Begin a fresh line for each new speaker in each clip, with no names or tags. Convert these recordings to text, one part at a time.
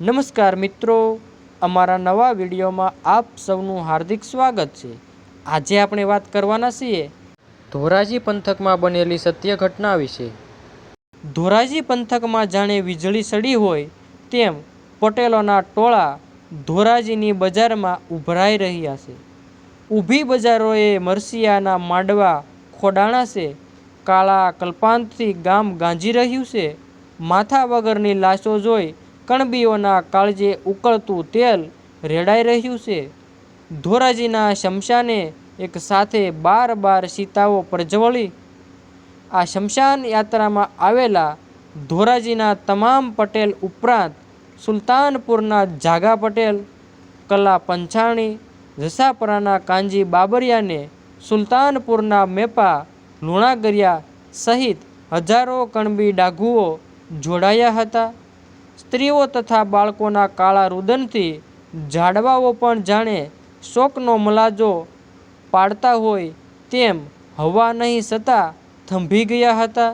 નમસ્કાર મિત્રો, અમારા નવા વિડીયોમાં આપ સૌનું હાર્દિક સ્વાગત છે. આજે આપણે વાત કરવાના છીએ ધોરાજી પંથકમાં બનેલી સત્ય ઘટના વિશે. ધોરાજી પંથકમાં જાણે વીજળી સડી હોય તેમ પટેલોના ટોળા ધોરાજીની બજારમાં ઉભરાઈ રહ્યા છે. ઊભી બજારોએ મરસિયાના માંડવા ખોડાણા છે. કાળા કલ્પાંતથી ગામ ગાંજી રહ્યું છે. માથા વગરની લાશો જોઈ કણબીઓના કાળજે ઉકળતું તેલ રેડાઈ રહ્યું છે. ધોરાજીના શમશાને એક સાથે બાર બાર સીતાઓ પ્રજ્વળી આ શમશાન યાત્રામાં આવેલા ધોરાજીના તમામ પટેલ ઉપરાંત સુલતાનપુરના જાગા પટેલ, કલા પંછાણી, જસાપરાના કાંજી બાબરિયાને સુલતાનપુરના મેપા લુણાગરિયા સહિત હજારો કણબી ડાઘુઓ જોડાયા હતા. સ્ત્રીઓ તથા બાળકોના કાળા રુદનથી ઝાડવાઓ પણ જાણે શોકનો મલાજો પાડતા હોય તેમ હવા નહીં સતા થંભી ગયા હતા.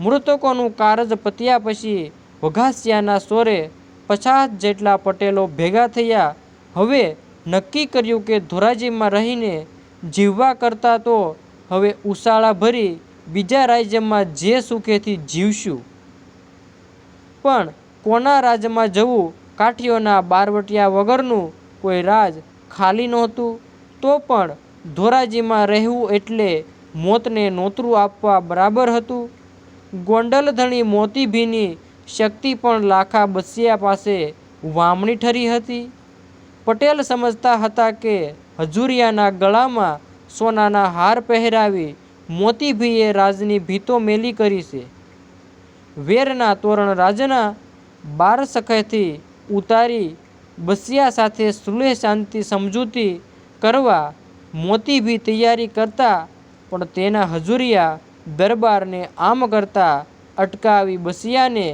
મૃતકોનું કારજ પત્યા પછી વઘાસિયાના સોરે પચાસ જેટલા પટેલો ભેગા થયા. હવે નક્કી કર્યું કે ધોરાજીમાં રહીને જીવવા કરતાં તો હવે ઉશાળા ભરી બીજા રાજ્યમાં જે સુખેથી જીવશું. પણ કોના રાજમાં જવું કાઠીઓના બારવટિયા વગરનું કોઈ રાજ ખાલી નહોતું, તો પણ ધોરાજીમાં રહેવું એટલે મોતને નોતરું આપવા બરાબર હતું. ગોંડલધણી મોતીભીની શક્તિ પણ લાખા બસિયા પાસે વામણી ઠરી હતી. પટેલ સમજતા હતા કે હજુરિયાના ગળામાં સોનાના હાર પહેરાવી મોતીભીએ રાજની ભીતો મેલી કરી છે. વેરના તોરણ રાજના બાર સખયથી ઉતારી બસિયા સાથે સુલેહ શાંતિ સમજૂતી કરવા મોતીભી તૈયારી કરતા, પણ તેના હજુરિયા દરબારને આમ કરતા અટકાવી બસિયાને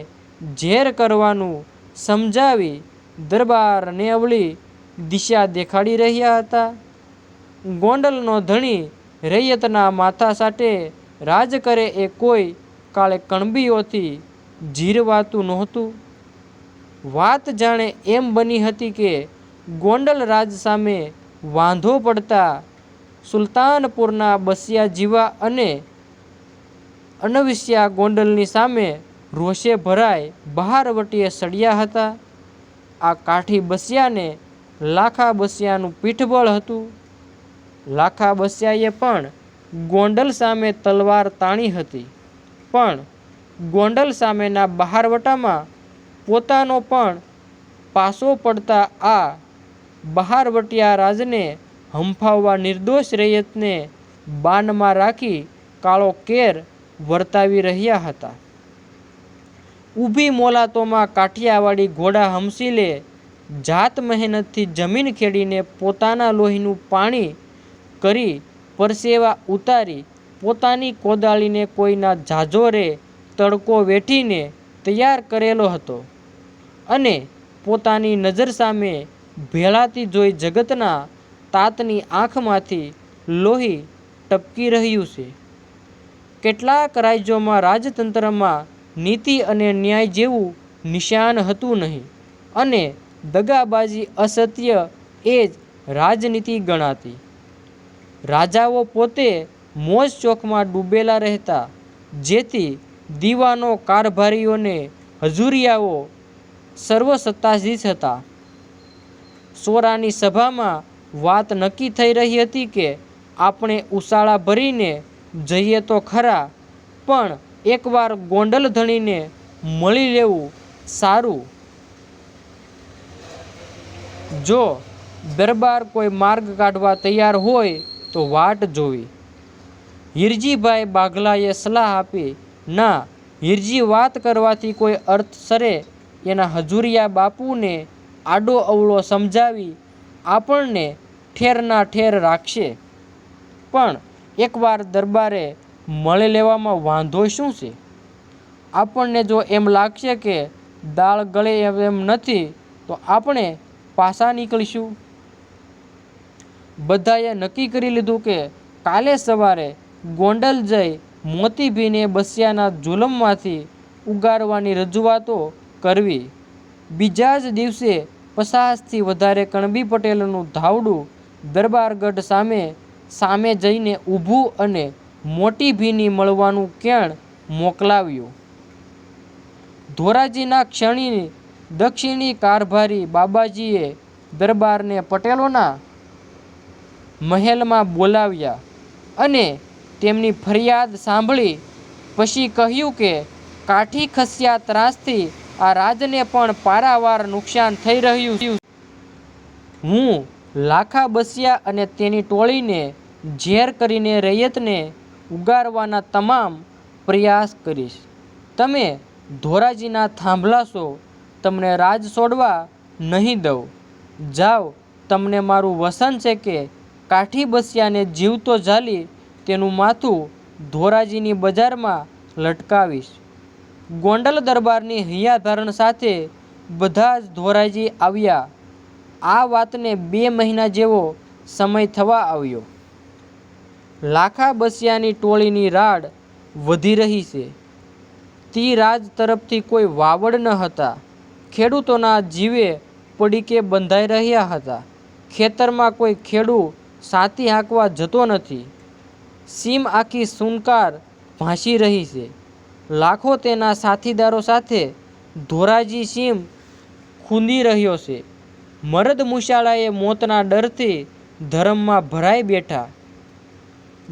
ઝેર કરવાનું સમજાવી દરબારને અવળી દિશા દેખાડી રહ્યા હતા. ગોંડલનો ધણી રૈયતના માથા સાટે રાજ કરે એ કોઈ કાળે કણબીઓથી જીરવાતું નહોતું. વાત જાણે એમ બની હતી કે ગોંડલ રાજ સામે વાંધો પડતા સુલતાનપુરના બસિયા જીવા અને અનવિસ્યા ગોંડલની સામે રોષે ભરાઈ બહારવટીએ સળ્યા હતા. આ કાઠી બસિયાને લાખા બસિયાનું પીઠબળ હતું. લાખા બસિયાએ પણ ગોંડલ સામે તલવાર તાણી હતી. પણ ગોંડલ સામેના બહારવટામાં પોતાનો પણ પાસો પડતા આ બહારવટિયા રાજને હંફાવવા નિર્દોષ રૈયતને બાનમાં રાખી કાળો કેર વર્તાવી રહ્યા હતા. ઊભી મોલાતોમાં કાઠિયાવાડી ઘોડા હમસીલે જાત મહેનતથી જમીન ખેડીને પોતાના લોહીનું પાણી કરી પરસેવા ઉતારી પોતાની કોદાળીને કોઈના જાજોરે તડકો વેઠીને તૈયાર કરેલો હતો અને પોતાની નજર સામે ભેળાતી જોઈ જગતના તાતની આંખમાંથી લોહી ટપકી રહ્યું છે. કેટલાક રાજ્યોમાં રાજતંત્રમાં નીતિ અને ન્યાય જેવું નિશાન હતું નહીં અને દગાબાજી અસત્ય એ જ રાજનીતિ ગણાતી. રાજાઓ પોતે મોજ શોખમાં ડૂબેલા રહેતા, જેથી દીવાનો કારભારીઓને હજુરિયાઓ સર્વસત્તાધીશ હતા. સોરાની સભામાં વાત નક્કી થઈ રહી હતી કે આપણે ઉશાળા ભરીને જઈએ તો ખરા, પણ એકવાર ગોંડલ ધણીને મળી લેવું સારું. જો દરબાર કોઈ માર્ગ કાઢવા તૈયાર હોય તો વાટ જોવી. હિરજીભાઈ બાઘલાએ સલાહ આપી, ના, હિરજી વાત કરવાથી કોઈ અર્થ સરે. એના હજુરિયા બાપુને આડો અવળો સમજાવી આપણને ઠેરના ઠેર રાખશે. પણ એકવાર દરબારે મળી લેવામાં વાંધો શું છે? આપણને જો એમ લાગશે કે દાળ ગળે એમ નથી, તો આપણે પાછા નીકળીશું. બધાએ નક્કી કરી લીધું કે કાલે સવારે ગોંડલ જઈ મોતીભીને બસિયાના જુલમમાંથી ઉગારવાની રજૂઆતો કરવી બીજા જ દિવસે પચાસથી વધારે કણબી પટેલનું ધાવડું દરબારગઢ સામે સામે જઈને ઊભું અને મોટી ભીની મળવાનું કેણ મોકલાવ્યું. ધોરાજીના ક્ષણી દક્ષિણી કારભારી બાબાજીએ દરબારને પટેલોના મહેલમાં બોલાવ્યા અને તેમની ફરિયાદ સાંભળી પછી કહ્યું કે, કાઠી ખસ્યા ત્રાસથી આ રાજને પણ પારાવાર નુકસાન થઈ રહ્યું. હું લાખા બસિયા અને તેની ટોળીને ઝેર કરીને રૈયતને ઉગારવાના તમામ પ્રયાસ કરીશ. તમે ધોરાજીના થાંભલા છો તમને રાજ છોડવા નહીં દઉં. જાઓ, તમને મારું વસન છે કે કાઠી બસિયાને જીવતો જાળી તેનું માથું ધોરાજીની બજારમાં લટકાવીશ. ગોંડલ દરબારની હૈયાધારણ સાથે બધા જ ધોરાજી આવ્યા. આ વાતને બે મહિના જેવો સમય થવા આવ્યો. લાખા બસિયાની ટોળીની રાડ વધી રહી છે. તી રાજ તરફથી કોઈ વાવડ ન હતા. ખેડૂતોના જીવે પડીકે બંધાઈ રહ્યા હતા. ખેતરમાં કોઈ ખેડૂ સાતી હાંકવા જતો નથી. સીમ આખી સુનકાર ભાસી રહી છે. લાખો તેના સાથીદારો સાથે ધોરાજી સીમ ખૂંદી રહ્યો છે. મરદ મુશાળાએ મોતના ડરથી ધર્મમાં ભરાઈ બેઠા.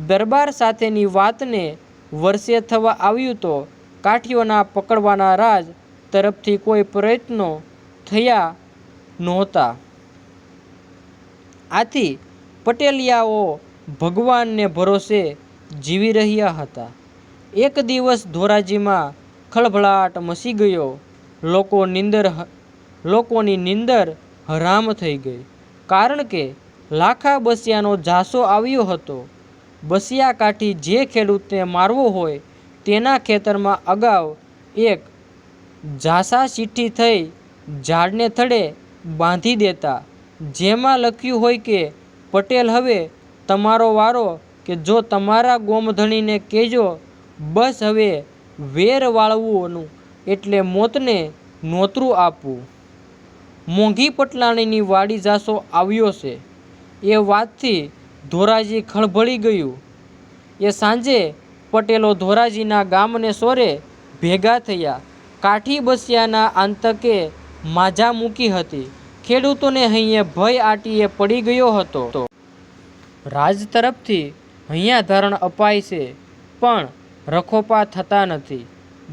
દરબાર સાથેની વાતને વર્ષે થવા આવ્યું તો કાઠીઓના પકડવાના રાજ તરફથી કોઈ પ્રયત્નો થયા નહોતા. આથી પટેલિયાઓ ભગવાનને ભરોસે જીવી રહ્યા હતા. એક દિવસ ધોરાજીમાં ખળભળાટ મસી ગયો. લોકો નિંદર લોકોની નિંદર હરામ થઈ ગઈ. કારણ કે લાખા બસિયાનો જાસો આવ્યો હતો. બસિયા કાઠી જે ખેડૂતને મારવો હોય તેના ખેતરમાં અગાઉ એક જાસા ચીઠ્ઠી થઈ ઝાડને થડે બાંધી દેતા. જેમાં લખ્યું હોય કે, પટેલ હવે તમારો વારો કે જો તમારા ગોમધણીને કહેજો, બસ હવે વેર વાળવોનું, એટલે મોતને નોતરું આપવું. મોંઘી પટલાણીની વાડી જાસો આવ્યો છે એ વાતથી ધોરાજી ખળભળી ગયું. એ સાંજે પટેલો ધોરાજીના ગામને સોરે ભેગા થયા. કાઠી બસિયાના આતંકે માજા મૂકી હતી. ખેડૂતોને હૈયે ભય આટીએ પડી ગયો હતો. રાજ તરફથી હૈયાધારણ અપાય છે, પણ રખોપા થતા નથી.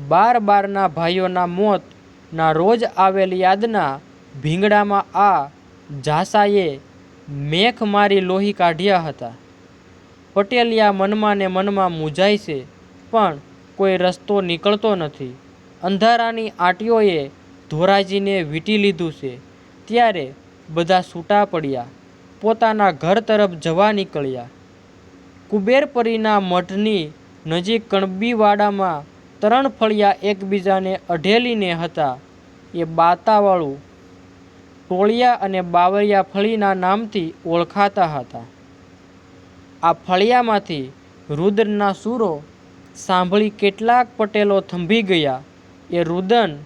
બાર બારના ભાઈઓના મોતના રોજ આવેલ યાદના ભીંગડામાં આ જાસાએ મેખ મારી લોહી કાઢ્યા હતા. પટેલિયા મનમાં ને મનમાં મૂંઝાય છે, પણ કોઈ રસ્તો નીકળતો નથી. અંધારાની આંટીઓએ ધોરાજીને વીંટી લીધું છે ત્યારે બધા છૂટા પડ્યા. પોતાના ઘર તરફ જવા નીકળ્યા. કુબેરપરીના મઠની નજીક કણબીવાડામાં ત્રણ ફળિયા એકબીજાને અઢેલીને હતા એ બાતાવાળું ટોળિયા અને બાવળિયા ફળીના નામથી ઓળખાતા હતા. આ ફળિયામાંથી રુદ્રના સૂરો સાંભળી કેટલાક પટેલો થંભી ગયા. એ રુદન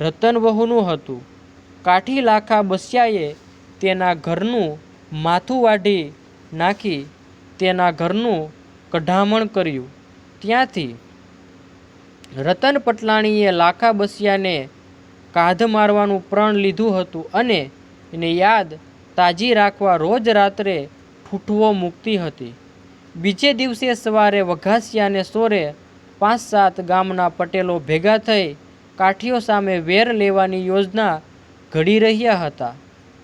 રતનવહુનું હતું. કાઠી લાખા બસિયાએ તેના ઘરનું માથું વાઢી નાખી તેના ઘરનું કઢામણ કર્યું. ત્યાંથી રતન પટલાણીએ લાખા બસિયાને કાધ મારવાનું પ્રણ લીધું હતું અને એને યાદ તાજી રાખવા રોજ રાત્રે ઠૂઠવો મૂકતી હતી. બીજે દિવસે સવારે વઘાસિયાને સોરે પાંચ સાત ગામના પટેલો ભેગા થઈ કાઠીઓ સામે વેર લેવાની યોજના ઘડી રહ્યા હતા.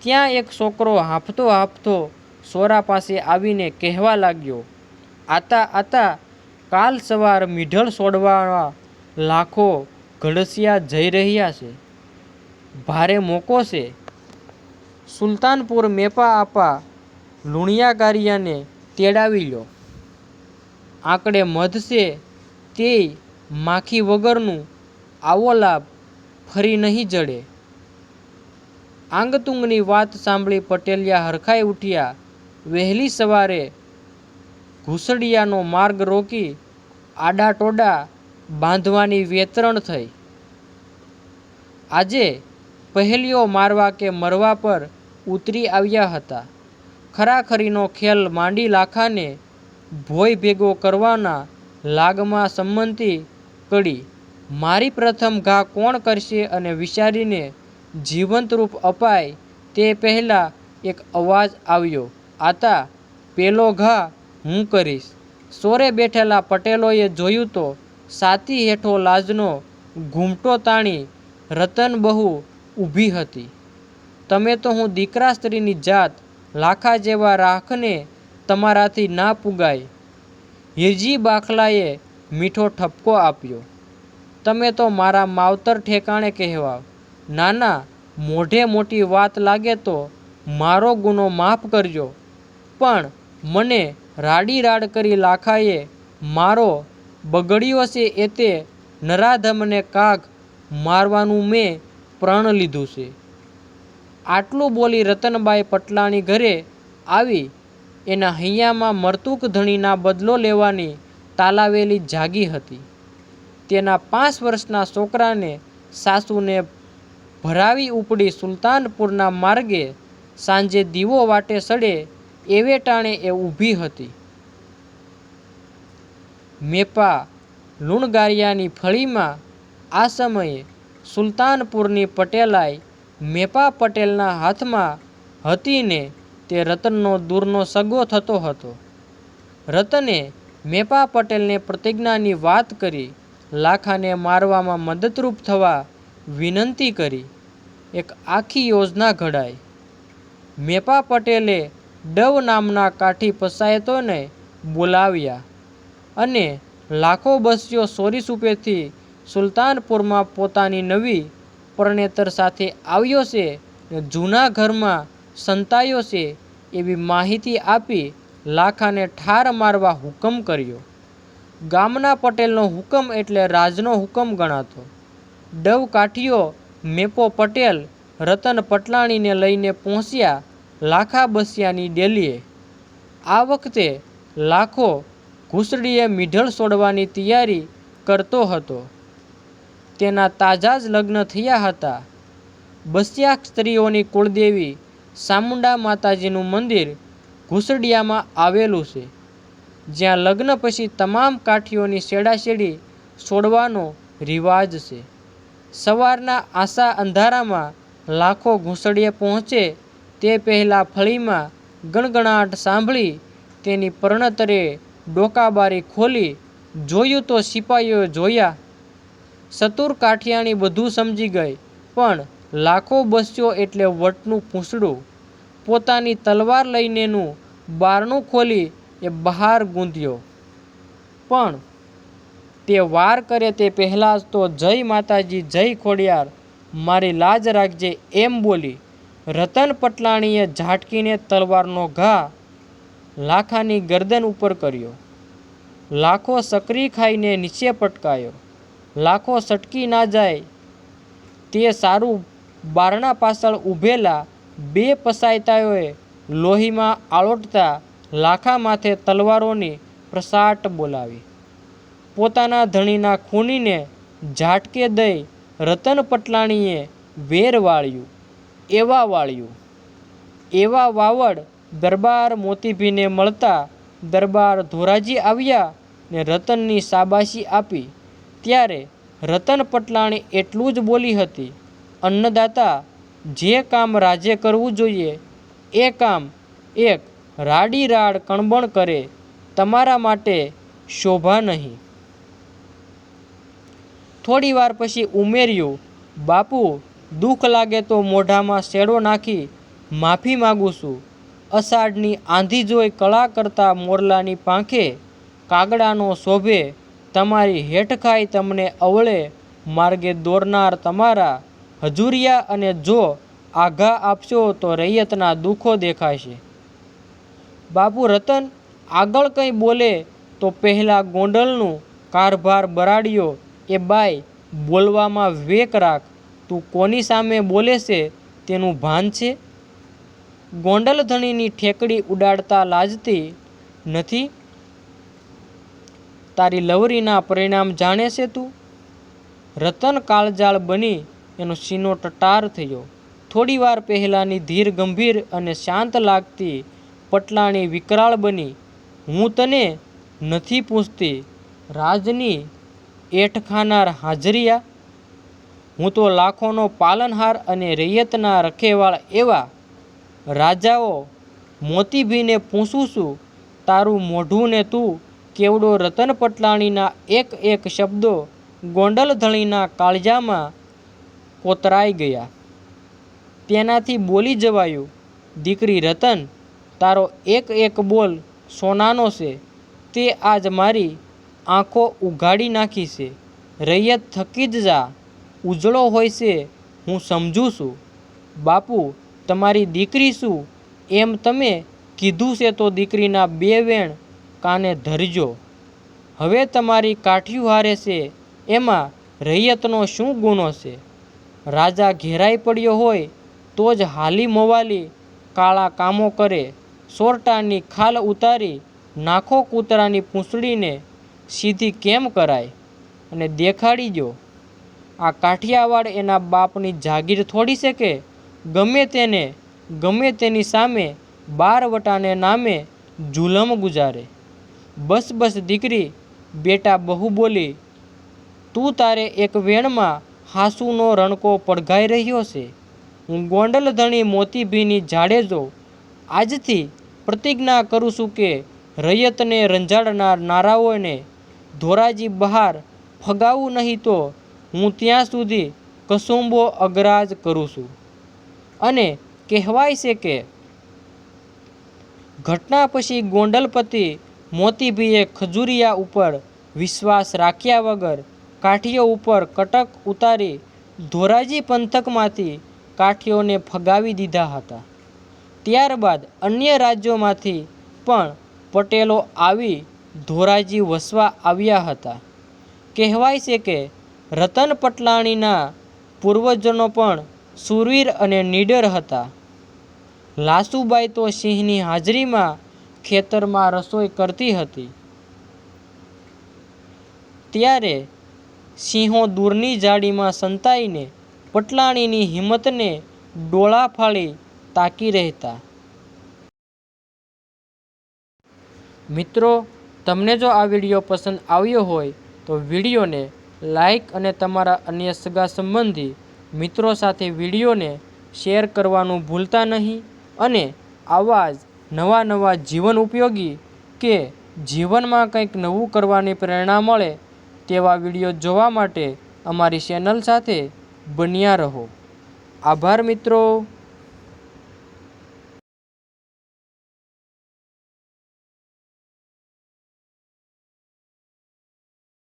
ત્યાં એક છોકરો હાંફતો હાંફતો સોરા પાસે આવીને કહેવા લાગ્યો, આતા આતા, કાલ સવાર મીઢળ છોડવા લાખો ઘડસિયા જઈ રહ્યા છે. ભારે મોકો છે. સુલતાનપુર મેપા આપા લુણિયા કારિયાને તેડાવી લ્યો. આંકડે મધ છે તે માખી વગરનું આવો લાભ ફરી નહીં જડે. આંગતુંગની વાત સાંભળી પટેલિયા હરખાઈ ઉઠ્યા. વહેલી સવારે ઘૂસડિયાનો માર્ગ રોકી આડાટોડા બાંધવાની વેતરણ થઈ. આજે પહેલીઓ મારવા કે મરવા પર ઉતરી આવ્યા હતા ખરાખરીનો ખેલ માંડી લાખાને ભોય ભેગો કરવાના લાગમાં સંમતિ કડી મારી પ્રથમ ઘા કોણ કરશે અને વિચારીને જીવંત રૂપ અપાય તે પહેલાં એક અવાજ આવ્યો. આતા, પેલો ઘા, હું કરીશ. સોરે બેઠેલા પટેલોએ જોયું તો સાતી હેઠો લાજનો ઘૂમટો તાણી રતન બહુ ઊભી હતી. તમે તો હું દીકરા સ્ત્રીની જાત લાખા જેવા રાખને તમારાથી ના પુગાય. હિરજી બાખલાએ મીઠો ઠપકો આપ્યો. તમે તો મારા માવતર ઠેકાણે કહેવાવ. નાના, મોઢે મોટી વાત લાગે તો મારો ગુનો માફ કરજો. પણ મને રાડી રાડ કરી લાખાએ મારો બગડ્યો છે એ તે નરાધમને કાગ મારવાનું મેં પ્રણ લીધું છે. આટલું બોલી રતનબાઈ પટલાણી ઘરે આવી, એના હૈયામાં મરતુક ધણીના બદલો લેવાની તાલાવેલી જાગી હતી. તેના પાંચ વર્ષના છોકરાને સાસુને ભરાવી ઉપડી સુલતાનપુરના માર્ગે સાંજે દીવો વાટે સડે એવે ટાણે એ ઊભી હતી. મેપા લુણગારિયાની ફળીમાં આ સમયે સુલતાનપુરની પટેલાઈ મેપા પટેલના હાથમાં હતી ને તે રતનનો દૂરનો સગો થતો હતો. રતને મેપા પટેલને પ્રતિજ્ઞાની વાત કરી લાખાને મારવામાં મદદરૂપ થવા વિનંતી કરી. એક આખી યોજના ઘડાઈ. મેપા પટેલે ડવ નામના કાઠી પંચાયતોને બોલાવ્યા અને લાખો બસ્યો સોરી સુપેથી સુલતાનપુરમાં પોતાની નવી પરણેતર સાથે આવ્યો છે ને જૂના ઘરમાં સંતાયો છે એવી માહિતી આપી લાખાને ઠાર મારવા હુકમ કર્યો. ગામના પટેલનો હુકમ એટલે રાજનો હુકમ ગણાતો. ડવ કાઠીઓ મેપો પટેલ, રતન પટલાણીને લઈને પહોંચ્યા લાખા બસિયાની ડેલીએ. આ વખતે લાખો ઘૂસડીએ મીઢળ છોડવાની તૈયારી કરતો હતો. તેના તાજા જ લગ્ન થયા હતા. બસિયા સ્ત્રીઓની કુળદેવી ચામુંડા માતાજીનું મંદિર ઘૂસડિયામાં આવેલું છે, જ્યાં લગ્ન પછી તમામ કાઠીઓની શેડાશેડી છોડવાનો રિવાજ છે. સવારના આશા અંધારામાં લાખો ઘૂંસડીએ પહોંચે તે પહેલાં ફળીમાં ગણગણાટ સાંભળી તેની પરણતરે ડોકાબારી ખોલી, જોયું તો સિપાહીઓ જોયા. સતુર કાઠિયાણી બધું સમજી ગઈ, પણ લાખો બસ્યો એટલે વટનું પૂંછડું. પોતાની તલવાર લઈનેનું બારણું ખોલી એ બહાર ગૂંધ્યો. પણ તે વાર કરે તે પહેલાં જ તો જય માતાજી, જય ખોડિયાર, મારી લાજ રાખજે એમ બોલી રતન પટલાણીએ ઝાટકીને તલવારનો ઘા લાખાની ગરદન ઉપર કર્યો. લાખો સકરી ખાઈને નીચે પટકાયો. લાખો સટકી ના જાય તે સારું બારણા પાછળ ઊભેલા બે પસાયતાઓએ લોહીમાં આળોટતા લાખા માથે તલવારોની પ્રસાટ બોલાવી. પોતાના ધણીના ખૂનીને ઝાટકે દઈ રતન પટલાણીએ વેર વાળ્યું, એવા વાળ્યું. એવા વાવડ દરબાર મોતીભીને મળતા દરબાર ધોરાજી આવ્યા ને રતનની શાબાશી આપી. ત્યારે રતન પટલાણી એટલું જ બોલી હતી, અન્નદાતા, જે કામ રાજે કરવું જોઈએ, એ કામ એક રાડી રાડ કણબણ કરે, તમારા માટે શોભા નહીં. થોડી વાર પછી ઉમેર્યું, બાપુ, દુઃખ લાગે તો મોઢામાં શેડો નાખી માફી માગું છું. અષાઢની આંધી જોઈ કળા કરતા મોરલાની પાંખે કાગડાનો શોભે તમારી હેઠખાઈ તમને અવળે માર્ગે દોરનાર તમારા હજુરિયા અને જો આઘા આપશો તો રૈયતના દુઃખો દેખાશે. બાપુ, રતન, આગળ કંઈ બોલે તો પહેલાં ગોંડલનું કારભાર બરાડ્યો એ બાઈ, બોલવામાં વેક રાખ. તું કોની સામે બોલે છે તેનું ભાન છે? ગોંડલ ધણીની ઠેકડી ઉડાડતા લાજતી નથી. તારી લવરીના પરિણામ જાણે છે તું? રતન કાળજાળ બની એનો સીનો ટટાર થયો. થોડીવાર પહેલાંની ધીર ગંભીર અને શાંત લાગતી પટલાણી વિકરાળ બની. હું તને નથી પૂછતી. રાજની એઠ ખાનાર હાજરિયા, હું તો લાખોનો પાલનહાર અને રૈયતના રખેવાળ એવા રાજાઓ મોતીભીને પૂછું છું, તારું મોઢું ને તું કેવડો રતન પટલાણીના એક એક શબ્દો ગોંડલધણીના કાળજામાં કોતરાઈ ગયા. તેનાથી બોલી જવાયું, દીકરી રતન, તારો એક એક બોલ સોનાનો છે, તે આજ મારી આંખો ઉઘાડી નાખી છે. રૈયત થકી જ જા. ઉજળો હોય છે. હું સમજું છું. બાપુ, તમારી દીકરી શું? એમ તમે કીધું છે તો દીકરીના બે વેણ કાને ધરજો. હવે તમારી કાઠિયું હારે છે. એમાં રૈયતનો શું ગુનો છે? રાજા ઘેરાઈ પડ્યો હોય તો જ હાલી મોવાલી, કાળા કામો કરે. સોરટાની ખાલ ઉતારી, નાખો કૂતરાની પૂંછડીને સીધી કેમ કરાય? અને દેખાડી દો. આ કાઠિયાવાડ એના બાપની જાગીર થોડી છે ગમે તેને, ગમે તેની સામે બાર વટાને નામે જુલમ ગુજારે. બસ બસ દીકરી, બેટા બહુ બોલી, તું તારે એક વેણમાં હાસુનો રણકો પડઘાઈ રહ્યો છે. હું ગોંડલ ધણી મોતીભીની જાડેજો આજથી પ્રતિજ્ઞા કરું છું કે રૈયતને રંજાડનાર નારાઓને ધોરાજી બહાર ફગાવું નહીં તો હું ત્યાં સુધી કસુંબો અગરાજ કરું છું. અને કહેવાય છે કે ઘટના પછી ગોંડલપતિ મોતીભીએ ખજુરિયા ઉપર વિશ્વાસ રાખ્યા વગર કાઠીઓ ઉપર કટક ઉતારી ધોરાજી પંથકમાંથી કાઠીઓને ફગાવી દીધા હતા. ત્યારબાદ અન્ય રાજ્યોમાંથી પણ પટેલો આવી ધોરાજી વસવા આવ્યા હતા. કહેવાય છે કે રતન પટલાણીના પૂર્વજનો પણ શૂરવીર અને નીડર હતા. લાસુબાઈ તો સિંહની હાજરીમાં ખેતરમાં રસોઈ કરતી હતી. ત્યારે સિંહો દૂરની જાડીમાં સંતાઈને પટલાણીની હિંમતને ડોળા ફાળી તાકી રહેતા. મિત્રો તમને જો આ વીડિયો પસંદ આવ્યો હોય તો વિડીયોને લાઈક અને તમારા અન્ય સગા સંબંધી મિત્રો સાથે વિડીયોને શેર કરવાનું ભૂલતા નહીં અને આવા જ નવા નવા જીવન ઉપયોગી કે જીવનમાં કંઈક નવું કરવાની પ્રેરણા મળે તેવા વીડિયો જોવા માટે અમારી ચેનલ સાથે બન્યા રહો. આભાર મિત્રો.